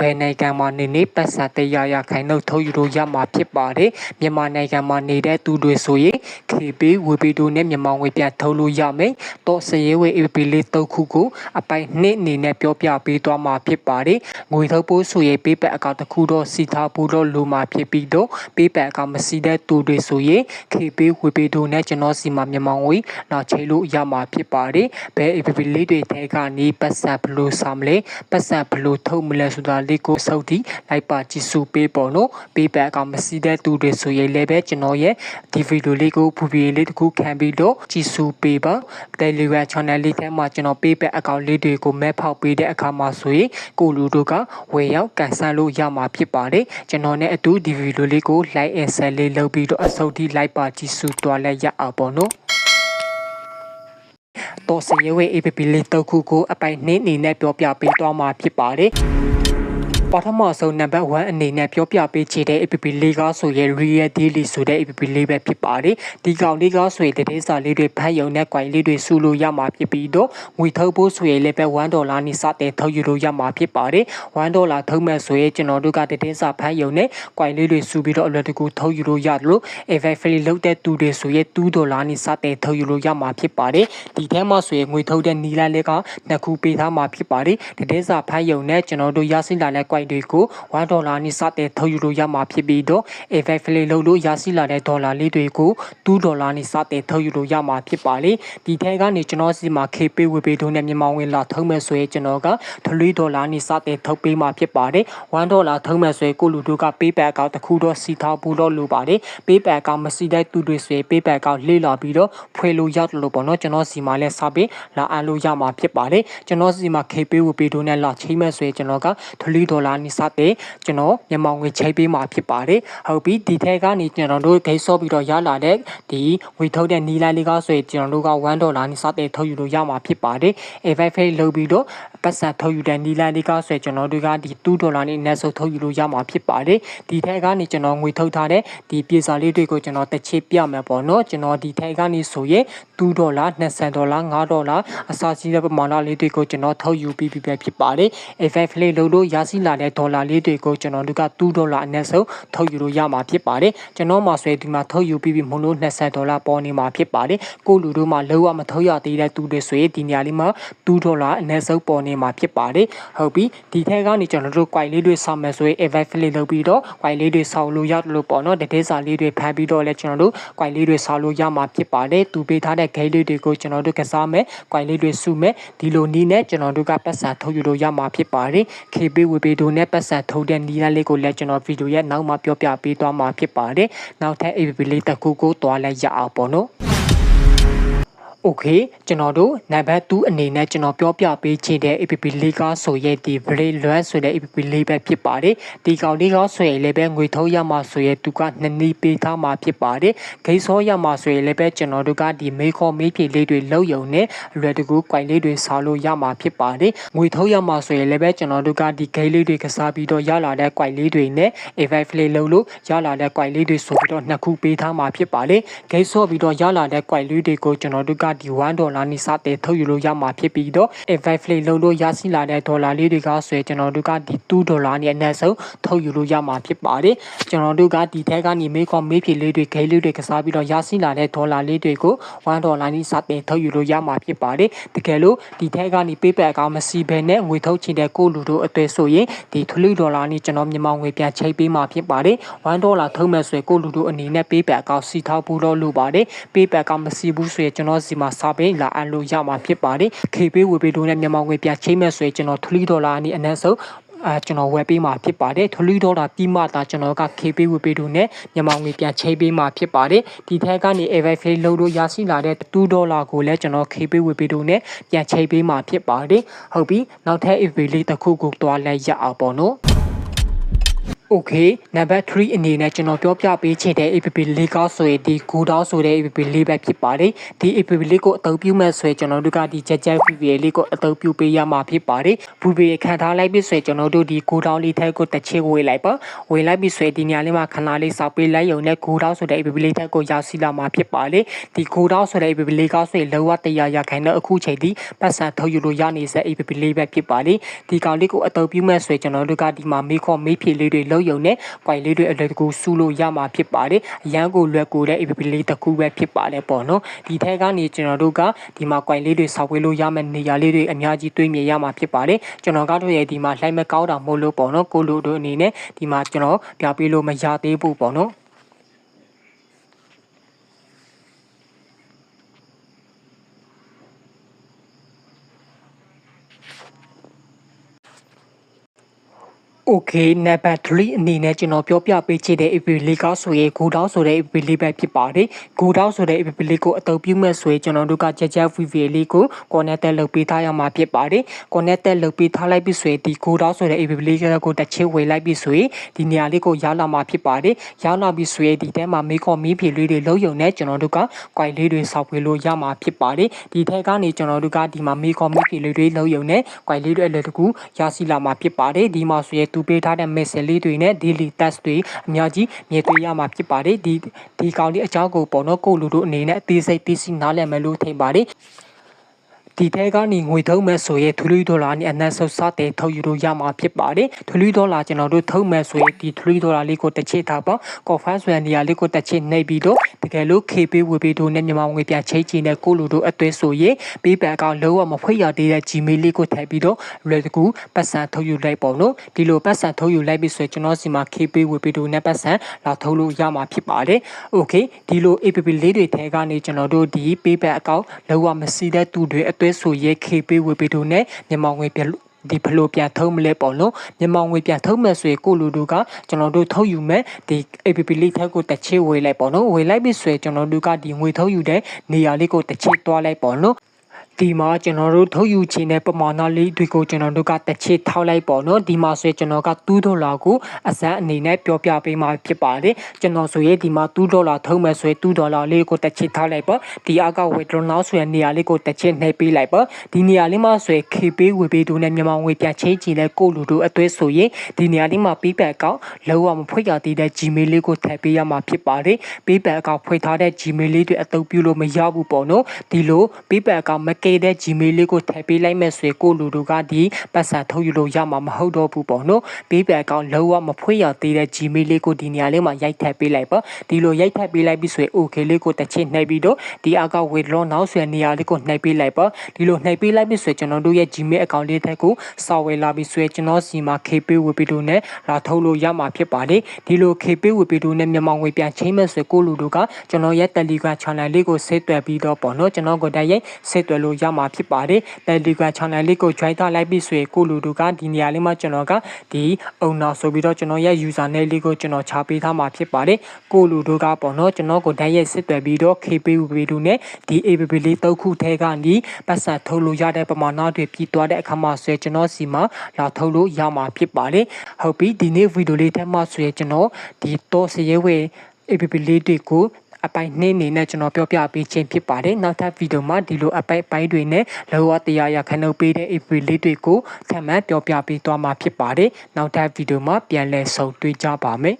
ဘယ်နိုင်ငံမှာနေနေပတ်စံတရားရခိုင်နှုတ်ထုတ်ယူလို့ရမှာဖြစ်ပါတယ်မြန်မာနိုင်ငံမှာနေတဲ့သူတွေဆိုရင် KB ဝေပီတို့နဲ့မြန်မာငွေပြန်ထုတ်လို့ရမယ်တော့စရဲဝေ AP လေးတုတ်ခုကိုအပိုင်နှစ်အနေနဲ့ပြောပြပေးသွားမှာဖြစ်ပါတယ်ငွေထုတ်ဖို့ဆိုရင်ပေးပတ်အကောင့်တစ်ခုတော့စီထားဖို့တော့လိုမှာဖြစ်ပြီးတော့ပေးပတ်အကောင့်မစီတဲ့သူတွေဆိုရင် KB ဝေပီတို့နဲ့ကျွန်တော်စီမှာမြန်မာငွေနောက်ချိန်လို့ရမှာဖြစ်ပါတယ်ဘယ် AP လေးတွေထဲကနေပတ်စံဘလို့ဆာမလဲပတ်စံဘလို့ထုတ်မလဲဆိုတာလေးကိုစုပ်တီလိုက်ပါကြည့်စုပေးပေါ့နော်ပေးပတ်အကောင့်မစီတဲ့သူတွေဆိုရင်လည်းပဲကျွန်တော်ရဲ့ဒီဗီဒီယိုလေးကိုဖူဖီလေးတစ်ခုခံပြီးတော့ကြည့်စုပေးပါ Telegram channel လေးထဲမှာကျွန်တော်ပေးပတ်အကောင့်လေးတွေကိုမဲဖောက်ပေးတဲ့အခါမှာဆိုရင်ကိုလူတို့ကဝယ်ရောက်ကန်ဆယ်လို့ရမှာဖြစ်ပါတယ်ကျွန်တော်နဲ့အတူဒီဗီဒီယိုလေးကို like and share လေးလုပ်ပြီးတော့အစုပ်ထိလိုက်ပါကြည့်စုတွားလိုက်ရအောင်ပေါ့နော်တော့စရဲဝေ APP လေးတစ်ခုကိုအပိုင်နှင်းနေနဲ့ပြောပြပေးသွားမှာဖြစ်ပါတယ် ပထမဆုံးနံပါတ်1အနေနဲ့ပြောပြပေးချင်တဲ့ APP လေးကားဆိုရင် Real Daily ဆိုတဲ့ APP လေးပဲဖြစ်ပါတယ်ဒီကောင်လေးကားဆိုရင်တည်စာလေးတွေဖတ်ယုံနဲ့ coin လေးတွေစုလို့ရမှာဖြစ်ပြီးတော့ငွေထုတ်ဖို့ဆိုရင်လည်းပဲ1ဒေါ်လာနဲ့စတဲ့ထုတ်ယူလို့ရမှာဖြစ်ပါတယ်1ဒေါ်လာထုတ်မဲ့ဆိုရင်ကျွန်တော်တို့ကတည်စာဖတ်ယုံနဲ့ coin လေးတွေစုပြီးတော့အလွယ်တကူထုတ်ယူလို့ရတယ်လို့ AVFL လောက်တဲ့သူတွေဆိုရင်2ဒေါ်လာနဲ့စတဲ့ထုတ်ယူလို့ရမှာဖြစ်ပါတယ်ဒီထဲမှာဆိုရင်ငွေထုတ်တဲ့နီလာလေးကနှစ်ခုပေးထားမှာဖြစ်ပါတယ်တည်စာဖတ်ယုံနဲ့ကျွန်တော်တို့ရရှိလာတဲ့ coin တွေကို1ဒေါ်လာနဲ့စတဲ့ထုတ်ယူလို့ရမှာဖြစ်ပြီးတော့ AVFL လောက်လို့ရရှိလာတဲ့ဒေါ်လာလေးတွေကို2ဒေါ်လာနဲ့စတဲ့ထုတ်ယူလို့ရမှာဖြစ်ပါလေဒီထဲကနေကျွန်တော်စီမှာ KP ဝေပေးတို့နဲ့မြန်မာဝင်လာထုတ်မဲ့ဆိုရင်ကျွန်တော်က3ဒေါ်လာနဲ့စတဲ့ထုတ်ပေးမှာဖြစ်ပါတယ်1ဒေါ်လာထုတ်မဲ့ဆိုရင်ကိုလူတို့က PayPal အကောင့်တစ်ခုတော့စီထားဖို့တော့လိုပါတယ် PayPal အကောင့်မစီတဲ့သူတွေဆိုရင် PayPal အကောင့်လေ့လာပြီးတော့ဖွင့်လို့ရတယ်လို့ပေါ့နော်ကျွန်တော်စီမှာလည်းစပေးလာအပ်လို့ရမှာဖြစ်ပါတယ်ကျွန်တော်စီမှာ KP ဝေပေးတို့နဲ့လာချိမဲ့ဆိုရင်ကျွန်တော်က3ဒေါ်လာနဲ့စတဲ့ကျွန်တော်မြန်မာငွေချိပေးမှာဖြစ်ပါတယ်ဟုတ်ပြီဒီထဲကနေကျွန်တော်တို့ဂိတ်ဆော့ပြီးတော့ရလာတဲ့ဒီငွေထုတ်တဲ့နီလိုင်းလေးကဆိုရင်ကျွန်တော်တို့က1ဒေါ်လာနဲ့စတဲ့ထုတ်ယူလို့ရမှာဖြစ်ပါတယ် A5 လုပ်ပြီးတော့ပတ်စံထုတ်ယူတဲ့နီလိုင်းလေးကဆိုရင်ကျွန်တော်တို့ကဒီ2ဒေါ်လာနဲ့အနည်းဆုံးထုတ်ယူလို့ရမှာဖြစ်ပါတယ်ဒီထဲကနေကျွန်တော်ငွေထုတ်ထားတဲ့ဒီပြေစာလေးတွေကိုကျွန်တော်တစ်ချစ်ပြမယ်ပေါ့နော်ကျွန်တော်ဒီထဲကနေဆိုရင်2ဒေါ်လာ20ဒေါ်လာ5ဒေါ်လာအစရှိတဲ့ပမာဏလေးတွေကိုကျွန်တော်ထုတ်ယူပြီးပြီပဲဖြစ်ပါတယ် A5 လေးလုပ်လို့ရရှိလာတဲ့ဒေါ်လာလေးတွေကိုကျွန်တော်တို့က2ဒေါ်လာအနည်းဆုံးထုတ်ယူလို့ရမှာဖြစ်ပါတယ်ကျွန်တော်မှာဆိုရင်ဒီမှာထုတ်ယူပြီးပြီမလို့20ဒေါ်လာပေါ်နေမှာဖြစ်ပါတယ်ကိုလူတို့မှာလောကမထုတ်ရသေးတဲ့သူတွေဆိုရင်ဒီနေရာလေးမှာ2ဒေါ်လာအနည်းဆုံးပေါ်နေမှာဖြစ်ပါတယ်ဟုတ်ပြီဒီထဲကနေကျွန်တော်တို့ coin လေးတွေဆောက်မယ်ဆိုရင် event လေးလုပ်ပြီးတော့ coin လေးတွေဆောက်လို့ရတယ်လို့ပေါ့နော်တတိစာလေးတွေဖမ်းပြီးတော့လည်းကျွန်တော်တို့ coin လေးတွေဆောက်လို့ရမှာဖြစ်ပါတယ်သူပေးထားတဲ့ gate လေးတွေကိုကျွန်တော်တို့ကစားမယ် coin လေးတွေစုမယ်ဒီလိုနီးနဲ့ကျွန်တော်တို့ကပတ်စံထုတ်ယူလို့ရမှာဖြစ်ပါတယ် KB ဝေပေတို့နဲ့ပတ်စံထုတ်တဲ့နီးလေးကိုလည်းကျွန်တော်ဗီဒီယိုရဲ့နောက်မှာပြောပြပေးသွားမှာဖြစ်ပါတယ်နောက်ထပ် APP လေးတစ်ခုကိုတွားလိုက်ရအောင်ပေါ့နော် โอเคကျွန်တော်တို့နံပါတ်2အနေနဲ့ကျွန်တော်ပြောပြပေးချင်တဲ့ APP လေးကဆိုရဲဒီ Brave လွမ်းဆိုတဲ့ APP လေးပဲဖြစ်ပါတယ်ဒီကောင်လေးကဆိုရင်လည်းပဲငွေထုတ်ရမှာဆိုရဲသူကနှစ်နည်းပေးထားမှာဖြစ်ပါတယ်ဂိတ်စောရမှာဆိုရင်လည်းပဲကျွန်တော်တို့ကဒီမေးခေါ်မေးဖြေလေးတွေလောက်ယုံနဲ့လွယ်တကူ coin လေးတွေစားလို့ရမှာဖြစ်ပါတယ်ငွေထုတ်ရမှာဆိုရင်လည်းပဲကျွန်တော်တို့ကဒီဂိတ်လေးတွေကစားပြီးတော့ရလာတဲ့ coin လေးတွေနဲ့ A5 လေးလုံးလို့ရလာတဲ့ coin လေးတွေဆိုပြီးတော့နှစ်ခုပေးထားမှာဖြစ်ပါတယ်ဂိတ်စောပြီးတော့ရလာတဲ့ coin လေးတွေကိုကျွန်တော်တို့က ဒီ1ဒေါ်လာနဲ့စတဲ့ထုတ်ယူလို့ရမှာဖြစ်ပြီးတော့ A5 လေးလုံးလို့ရရှိလာတဲ့ဒေါ်လာလေးတွေကဆိုရင်ကျွန်တော်တို့ကဒီ2ဒေါ်လာနဲ့အနည်းဆုံးထုတ်ယူလို့ရမှာဖြစ်ပါတယ်ကျွန်တော်တို့ကဒီထဲကနေမေးခေါ်မေးဖြေလေးတွေဂိတ်လေးတွေကစားပြီးတော့ရရှိလာတဲ့ဒေါ်လာလေးတွေကို1ဒေါ်လာနဲ့စတဲ့ထုတ်ယူလို့ရမှာဖြစ်ပါတယ်တကယ်လို့ဒီထဲကနေ PayPal အကောင့်မရှိဘဲနဲ့ငွေထုတ်ချင်တဲ့ကိုလူတို့အသွေးဆိုရင်ဒီထလူဒေါ်လာနဲ့ကျွန်တော်မြန်မာငွေပြန်ချိတ်ပေးမှာဖြစ်ပါတယ်1ဒေါ်လာထုတ်မဲ့ဆိုရင်ကိုလူတို့အနေနဲ့ PayPal အကောင့်စီထောက်ဖို့တော့လိုပါတယ် PayPal အကောင့်မရှိဘူးဆိုရင်ကျွန်တော်စီမှာစာပေးလာအပ်လို့ရမှာဖြစ်ပါတယ် KB ဝေပေးလို့နဲ့မြန်မာငွေပြန်ချိတ်မဲ့ဆိုရင်ကျွန်တော်ထလူဒေါ်လာနဲ့အနည်းဆုံးအဲကျွန်တော်ဝယ်ပေးမှာဖြစ်ပါတယ်ထလီဒေါ်လာပြီးမှသာကျွန်တော်က KP ဝယ်ပေးလို့နဲ့မြန်မာငွေပြန်ချိပေးမှာဖြစ်ပါတယ်ဒီထက်ကနေ AVF လုံးလို့ရရှိလာတဲ့2ဒေါ်လာကိုလည်းကျွန်တော် KP ဝယ်ပေးလို့နဲ့ပြန်ချိပေးမှာဖြစ်ပါတယ်ဟုတ်ပြီနောက်ထပ် AVF လေးတစ်ခုကိုတွားလိုက်ရအောင်ပေါ့နော် Okay နံပါတ်3အနေနဲ့ကျွန်တော်ပြောပြပေးချင်တဲ့ APP လေးကားဆိုရင်ဒီကိုတောင်းဆိုတဲ့ APP လေးပဲဖြစ်ပါတယ်ဒီ APP လေးကိုအသုံးပြုမဲ့ဆိုရင်ကျွန်တော်တို့ကဒီချက်ချက် VPA လေးကိုအသုံးပြုပေးရမှာဖြစ်ပါတယ် VPA ခံထားလိုက်ပြီဆိုရင်ကျွန်တော်တို့ဒီကိုတောင်းလေးထက်ကိုတစ်ချစ်ဝေးလိုက်ပါဝေးလိုက်ပြီဆိုရင်ဒီနေရာလေးမှာခဏလေးစောက်ပေးလိုက်ရုံနဲ့ကိုတောင်းဆိုတဲ့ APP လေးထက်ကိုရောက်စီလာမှာဖြစ်ပါတယ်ဒီကိုတောင်းဆိုတဲ့ APP လေးကားဆိုရင်လောကတရားရခိုင်တဲ့အခုချိန်ဒီပတ်စံထုတ်ယူလို့ရနေစေ APP လေးပဲဖြစ်ပါတယ်ဒီကောင်လေးကိုအသုံးပြုမဲ့ဆိုရင်ကျွန်တော်တို့ကဒီမှာမေးခေါ်မေးဖြေလေးတွေလုပ်ရုံနဲ့ကွိုင်လေးတွေအလွယ်တကူစူးလို့ရမှာဖြစ်ပါတယ်အရန်ကိုလွယ်ကူတဲ့ APP လေးတစ်ခုပဲဖြစ်ပါတယ်ပေါ့နော်ဒီထဲကနေကျွန်တော်တို့ကဒီမှာကွိုင်လေးတွေဆောက်ဝေးလို့ရမယ့်နေရာလေးတွေအများကြီးတွေးမြင်ရမှာဖြစ်ပါတယ်ကျွန်တော်ကတော့ရဲ့ဒီမှာလှိုင်းမကောင်းတာမဟုတ်လို့ပေါ့နော်ကိုလိုတို့အနေနဲ့ဒီမှာကျွန်တော်ပြပေးလို့မရသေးဘူးပေါ့နော် Okay နံပါတ်3အနေနဲ့ကျွန်တော်ပြောပြပေးချင်တဲ့ AP လေးကားဆိုရင်ဂိုတောင်းဆိုတဲ့ AP လေးပဲဖြစ်ပါတယ်ဂိုတောင်းဆိုတဲ့ AP လေးကိုအသုံးပြုမဲ့ဆိုရင်ကျွန်တော်တို့ကကြက်ကြက် VVA လေးကို connected လုပ်ပေးထားရမှာဖြစ်ပါတယ် connected လုပ်ပေးထားလိုက်ပြီဆိုရင်ဒီဂိုတောင်းဆိုတဲ့ AP လေးကိုတစ်ချက်ဝေလိုက်ပြီဆိုရင်ဒီနေရာလေးကိုရောက်လာမှာဖြစ်ပါတယ်ရောက်လာပြီဆိုရင်ဒီထဲမှာမေးခေါ်မေးဖြေလေးတွေလုံးယုံနဲ့ကျွန်တော်တို့က quite လေးတွေဆောက်ပေးလို့ရမှာဖြစ်ပါတယ်ဒီထဲကနေကျွန်တော်တို့ကဒီမှာမေးခေါ်မေးဖြေလေးတွေလုံးယုံနဲ့ quite လေးတွေအလည်းတကူရရှိလာမှာဖြစ်ပါတယ်ဒီမှာဆိုရင်သူပေးထားတဲ့ message လေးတွေနဲ့ daily task တွေအများကြီးမြင်တွေ့ရမှာဖြစ်ပါတယ်ဒီဒီကောင်လေးအကြောင်းကိုပေါ့နော်ကိုလူတို့အနေနဲ့အသေးစိတ်သိရှိနားလည်မယ်လို့ထင်ပါတယ် ဒီထဲကနေငွေထုတ်မဲ့ဆိုရင်ထူလီဒေါ်လာနဲ့အနက်ဆုပ်စတဲ့ထုတ်ယူလို့ရမှာဖြစ်ပါတယ်ထူလီဒေါ်လာကျွန်တော်တို့ထုတ်မဲ့ဆိုရင်ဒီထူလီဒေါ်လာလေးကိုတစ်ချိတ်ထားပါကော်ဖန်ဆိုတဲ့နေရာလေးကိုတစ်ချိတ်နှိပ်ပြီးတော့တကယ်လို့ KP ဝေပေးတို့နဲ့မြန်မာငွေပြန်ချိတ်ချင်တဲ့ကိုလူတို့အသွဲဆိုရင်ပေးပန်ကောင်လုံးဝမဖွင့်ရသေးတဲ့ Gmail လေးကိုထည့်ပြီးတော့လွယ်တကူပတ်စံထုတ်ယူလိုက်ပေါ့နော်ဒီလိုပတ်စံထုတ်ယူလိုက်ပြီဆိုရင်ကျွန်တော်စီမှာ KP ဝေပေးတို့နဲ့ပတ်စံလာထုတ်လို့ရမှာဖြစ်ပါတယ် Okay ဒီလို APP လေးတွေထဲကနေကျွန်တော်တို့ဒီ PayPal အကောင့်လုံးဝမစီးတဲ့သူတွေအသွဲဆိုရဲ KP ဝေပေးတို့နဲ့မြန်မာငွေပြန်ဒီဘလို့ပြန်ထုံးမလဲပေါ့နော်မြန်မာငွေပြန်ထုံးမယ်ဆိုရင်ကိုလူတို့ကကျွန်တော်တို့ထုတ်ယူမယ်ဒီ APP လေးထက်ကိုတစ်ချေဝေးလိုက်ပေါ့နော်ဝေးလိုက်ပြီဆိုရင်ကျွန်တော်တို့ကဒီငွေထုတ်ယူတဲ့နေရာလေးကိုတစ်ချေတွားလိုက်ပေါ့နော် ဒီမှာကျွန်တော်တို့ထုတ်ယူခြင်းတဲ့ပမာဏလေးတွေကိုကျွန်တော်တို့ကတစ်ချစ်ထောက်လိုက်ပေါ့နော်ဒီမှာဆိုရင်ကျွန်တော်က2ဒေါ်လာကိုအစမ်းအနေနဲ့ပြောပြပေးမှာဖြစ်ပါတယ်ကျွန်တော်ဆိုရင်ဒီမှာ2ဒေါ်လာထုတ်မယ်ဆိုရင်2ဒေါ်လာလေးကိုတစ်ချစ်ထောက်လိုက်ပေါ့ဒီအောက်က withdraw now ဆိုရင်နေရာလေးကိုတစ်ချစ်နှိပ်ပေးလိုက်ပေါ့ဒီနေရာလေးမှာဆိုရင် KP ဝေပေးတို့နဲ့မြန်မာငွေပြန်ချင်းချင်တဲ့ကိုလူတို့အသွဲဆိုရင်ဒီနေရာလေးမှာ PayPal အကောင့်လုံးဝမဖွင့်ရသေးတဲ့ Gmail လေးကိုထည့်ပေးရမှာဖြစ်ပါတယ် PayPal အကောင့်ဖွင့်ထားတဲ့ Gmail လေးတွေအသုံးပြုလို့မရဘူးပေါ့နော်ဒီလို PayPal အကောင့်မကဲတဲ့ Gmail လေးကိုထည့်ပေးလိုက်မဲ့ဆိုရင်ကိုလူတို့ကဒီပတ်စံထုတ်ယူလို့ရမှာမဟုတ်တော့ဘူးပေါ့နော် PayPal အကောင့်လုံးဝမဖွင့်ရသေးတဲ့ Gmail လေးကိုဒီနေရာလေးမှာရိုက်ထည့်ပေးလိုက်ပါဒီလိုရိုက်ထည့်ပေးလိုက်ပြီးဆိုရင် OK လေးကိုတစ်ချက်နှိပ်ပြီးတော့ဒီအောက်က withdraw now ဆိုတဲ့နေရာလေးကိုနှိပ်ပေးလိုက်ပါဒီလိုနှိပ်ပေးလိုက်ပြီးဆိုရင်ကျွန်တော်တို့ရဲ့ Gmail အကောင့်လေးတက်ကိုစာဝယ်လာပြီးဆိုရင်ကျွန်တော်စီမှာ KP ဝေပြီးတော့နဲ့လာထုတ်လို့ရမှာဖြစ်ပါတယ်ဒီလို KP ဝေပြီးတော့နဲ့မြန်မာငွေပြန်ချင်းမဲ့ဆိုကိုလူတို့ကကျွန်တော်ရဲ့ Telegram channel လေးကိုဆက်သွယ်ပြီးတော့ပေါ့နော်ကျွန်တော်ကိုတိုက်ရိုက်ဆက်သွယ်လို့ရမှာဖြစ်ပါတယ် Telegram channel လေးကို join ထားလိုက်ပြီးဆိုရင်ကိုလူတို့ကဒီနေရာလေးမှာကျွန်တော်ကဒီ owner ဆိုပြီးတော့ကျွန်တော်ရဲ့ user name လေးကိုကျွန်တော်ချပေးထားမှာဖြစ်ပါတယ်ကိုလူတို့ကပေါ့နော်ကျွန်တော်ကိုတိုက်ရိုက်ဆက်သွယ်ပြီးတော့ KP ဝေပြီးတော့နဲ့ဒီ APP လေးတုတ်ခုထဲကနေပတ်စံထုတ်လို့ရတဲ့ပမာဏတွေပြီးသွားတဲ့အခါမှာဆိုရင်ကျွန်တော်စီမှာလာထုတ်လို့ရမှာဖြစ်ပါတယ်ဟုတ်ပြီဒီနေ့ဗီဒီယိုလေးထဲမှာဆိုရင်ကျွန်တော်ဒီတော့စရဲဝဲ APP လေးတွေကို အပိုင်းနှင်းနေနဲ့ကျွန်တော်ပြောပြပေးခြင်းဖြစ်ပါတယ်နောက်ထပ်ဗီဒီယိုမှာဒီလိုအပိုင်းပိုင်းတွေနဲ့လောကတရားရခဏုပ်ပေးတဲ့ AP လေးတွေကိုထပ်မံပြောပြပေးသွားမှာဖြစ်ပါတယ်နောက်ထပ်ဗီဒီယိုမှာပြန်လည်ဆုံတွေ့ကြပါမယ်